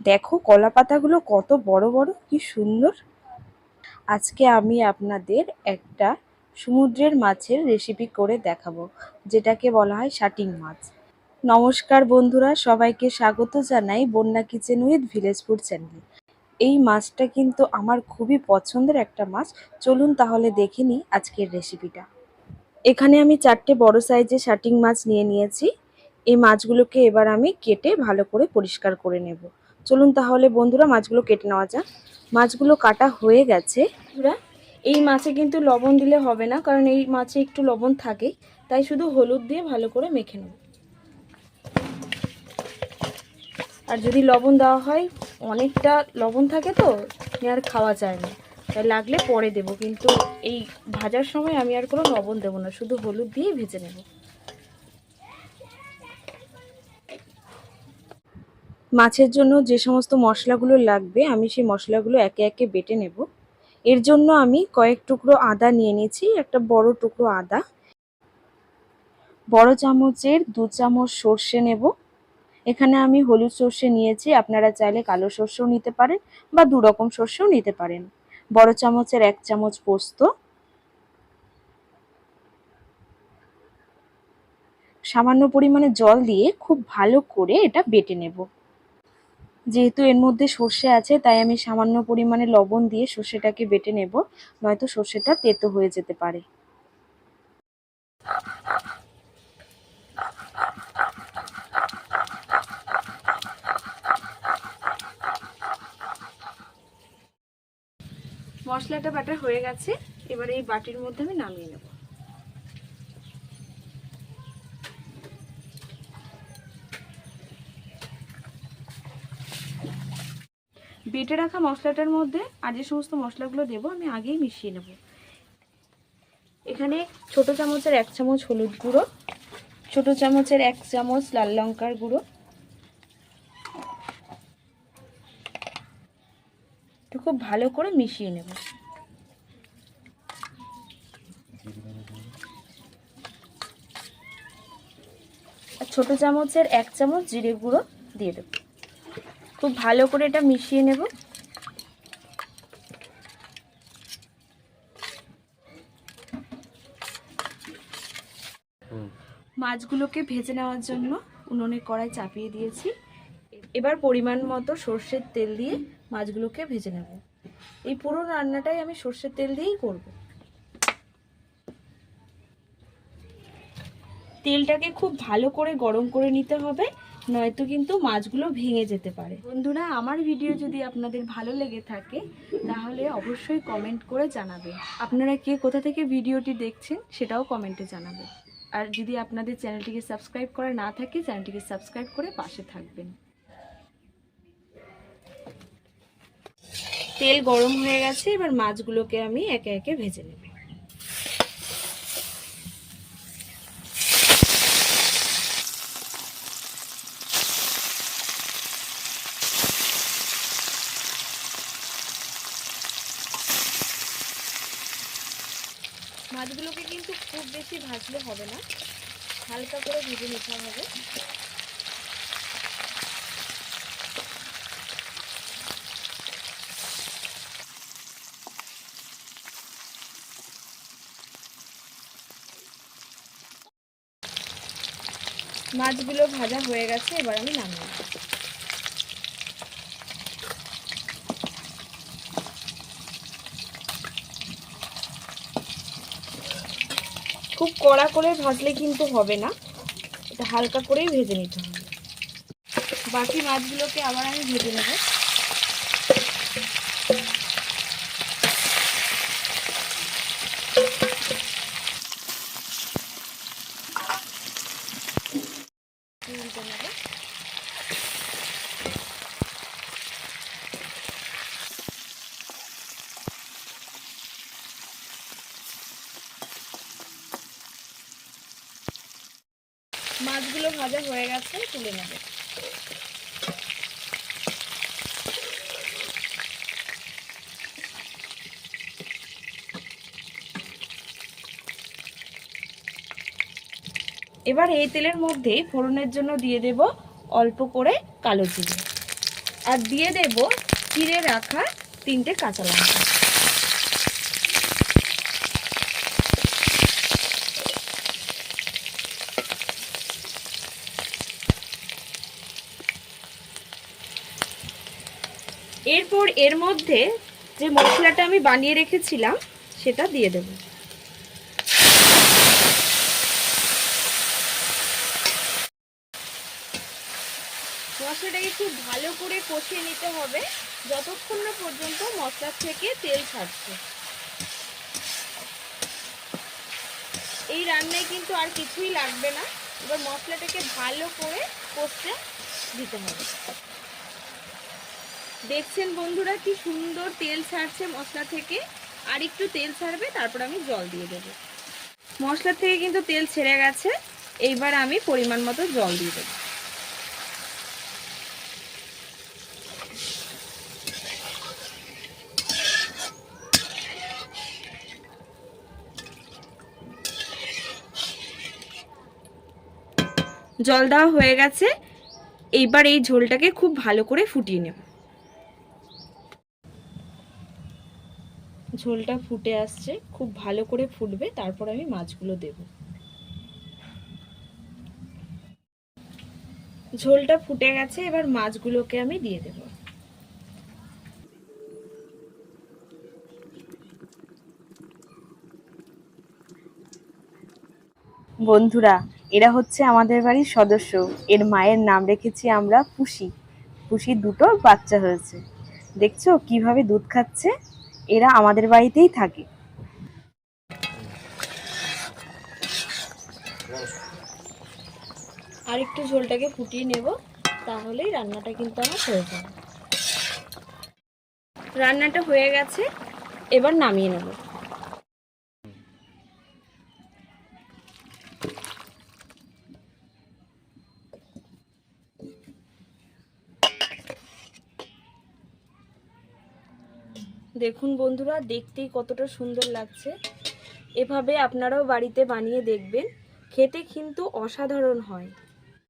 দেখো কলা পাতাগুলো কত বড় বড়, কি সুন্দর। আজকে আমি আপনাদের একটা সমুদ্রের মাছের রেসিপি করে দেখাবো, যেটাকে বলা হয় শাটিং মাছ। নমস্কার বন্ধুরা, সবাইকে স্বাগত জানাই বন্যা কিচেন উইথ ভিলেজ ফুড চ্যানেলে। এই মাছটা কিন্তু আমার খুবই পছন্দের একটা মাছ। চলুন তাহলে দেখে নিই আজকের রেসিপিটা এখানে আমি চারটে বড় সাইজের শাটিং মাছ নিয়ে নিয়েছি। এই মাছগুলোকে এবার আমি কেটে ভালো করে পরিষ্কার করে নেব। চলুন তাহলে বন্ধুরা মাছগুলো কেটে নেওয়া যাক। মাছগুলো কাটা হয়ে গেছে। বন্ধুরা, এই মাছে কিন্তু লবণ দিলে হবে না, কারণ এই মাছে একটু লবণ থাকে। তাই শুধু হলুদ দিয়ে ভালো করে মেখে নেব। আর যদি লবণ দেওয়া হয়, অনেকটা লবণ থাকে তো আর খাওয়া যায় না। তাই লাগলে পরে দেব, কিন্তু এই ভাজার সময় আমি আর কোনো লবণ দেবো না, শুধু হলুদ দিয়েই ভেজে নেব। মাছের জন্য যে সমস্ত মশলাগুলো লাগবে, আমি সেই মশলাগুলো একে একে বেটে নেব। এর জন্য আমি কয়েক টুকরো আদা নিয়ে নিয়েছি, একটা বড় টুকরো আদা। বড় চামচের দু চামচ সর্ষে নেব। এখানে আমি হলুদ সর্ষে নিয়েছি, আপনারা চাইলে কালো সর্ষেও নিতে পারেন বা দু রকম সর্ষেও নিতে পারেন। বড় চামচের এক চামচ পোস্ত। সামান্য পরিমাণে জল দিয়ে খুব ভালো করে এটা বেটে নেব। যেহেতু এর মধ্যে সর্ষে আছে, তাই আমি সামান্য পরিমাণে লবণ দিয়ে সর্ষেটাকে বেটে নেব, নয়তো সর্ষেটা তেতো হয়ে যেতে পারে। মশলাটা বাটা হয়ে গেছে, এবারে এই বাটির মধ্যে আমি নামিয়ে নেব। বেটে রাখা মশলাটার মধ্যে আর যে সমস্ত মশলাগুলো দেবো, আমি আগেই মিশিয়ে নেব। এখানে ছোট চামচের এক চামচ হলুদ গুঁড়ো, ছোট চামচের এক চামচ লাল লঙ্কার গুঁড়ো। খুব ভালো করে মিশিয়ে নেব। ছোট চামচের এক চামচ জিরে গুঁড়ো দিয়ে দেব। খুব ভালো করে এটা মিশিয়ে নেব। মাছগুলোকে ভেজে নেওয়ার জন্য উনুনে কড়াই চাপিয়ে দিয়েছি। এবার পরিমাণ মতো সর্ষের তেল দিয়ে মাছগুলোকে ভেজে নেব। এই পুরো রান্নাটাই আমি সর্ষের তেল দিয়েই করব। তেলটাকে খুব ভালো করে গরম করে নিতে হবে। নয়তো কিন্তু মাছগুলো ভেঙে যেতে পারে। বন্ধুরা, আমার ভিডিও যদি আপনাদের ভালো লেগে থাকে, তাহলে অবশ্যই কমেন্ট করে জানাবেন। আপনারা কে কোথা থেকে ভিডিওটি দেখছেন, সেটাও কমেন্টে জানাবেন। আর যদি আপনাদের চ্যানেলটিকে সাবস্ক্রাইব করা না থাকে, চ্যানেলটিকে সাবস্ক্রাইব করে পাশে থাকবেন। তেল গরম হয়ে গেছে, এবার মাছগুলোকে আমি একে একে ভেজে নেব। মাছগুলোকে কিন্তু খুব বেশি ভাজলে হবে না। হালকা করে ভেজে নিতে হবে। মাছগুলো ভাজা হয়ে গেছে, এবার আমি নামিয়ে খুব কড়া করে ভাজলে কিন্তু হবে না। এটা হালকা করেই ভেজে নিতে হবে। বাকি মাছগুলোকে আবার আমি ভেজে নেব। মাছগুলো ভাজা হয়ে গেছে, তুলে নেব। এবার এই তেলের মধ্যে ফোড়নের জন্য দিয়ে দেব অল্প করে কালো জিরে। আর দিয়ে দেব চিড়ে রাখা তিনটে কাঁচা লঙ্কা। এরপর এর মধ্যে যে মশলাটা আমি বানিয়ে রেখেছিলাম, সেটা দিয়ে দেব। মশলাটাকে খুব ভালো করে কষিয়ে নিতে হবে, যতক্ষণ না পর্যন্ত মশলার থেকে তেল ছাড়ছে। এই রান্নায় কিন্তু আর কিছুই লাগবে না। এবার মশলাটাকে ভালো করে কষতে দিতে হবে। দেখছেন বন্ধুরা কি সুন্দর তেল ছাড়ছে মশলা থেকে। আর একটু তেল ছাড়বে, তারপর আমি জল দিয়ে দেব। মশলা থেকে কিন্তু তেল ছেড়ে গেছে। এইবার আমি পরিমাণ মতো জল দিয়ে দেবো। জল দেওয়া হয়ে গেছে। এইবার এই ঝোলটাকে খুব ভালো করে ফুটিয়ে নেব। ঝোলটা ফুটে আসছে, খুব ভালো করে ফুটবে, তারপর আমি মাছগুলো দেব। ঝোলটা ফুটে গেছে, এবার মাছগুলোকে আমি দিয়ে দেব। বন্ধুরা, এরা হচ্ছে আমাদের বাড়ির সদস্য। এর মায়ের নাম রেখেছি আমরা পুষি। পুষির দুটো বাচ্চা হয়েছে। দেখছ কীভাবে দুধ খাচ্ছে? এরা আমাদের বাড়িতেই থাকে। আর একটু ঝোলটাকে ফুটিয়ে নেব, তাহলেই রান্নাটা কিন্তু আমার হয়ে যাবে। রান্নাটা হয়ে গেছে, এবার নামিয়ে নেব। দেখুন বন্ধুরা, দেখতেই কতটা সুন্দর লাগছে। এভাবে আপনারাও বাড়িতে বানিয়ে দেখবেন। খেতে কিন্তু অসাধারণ হয়।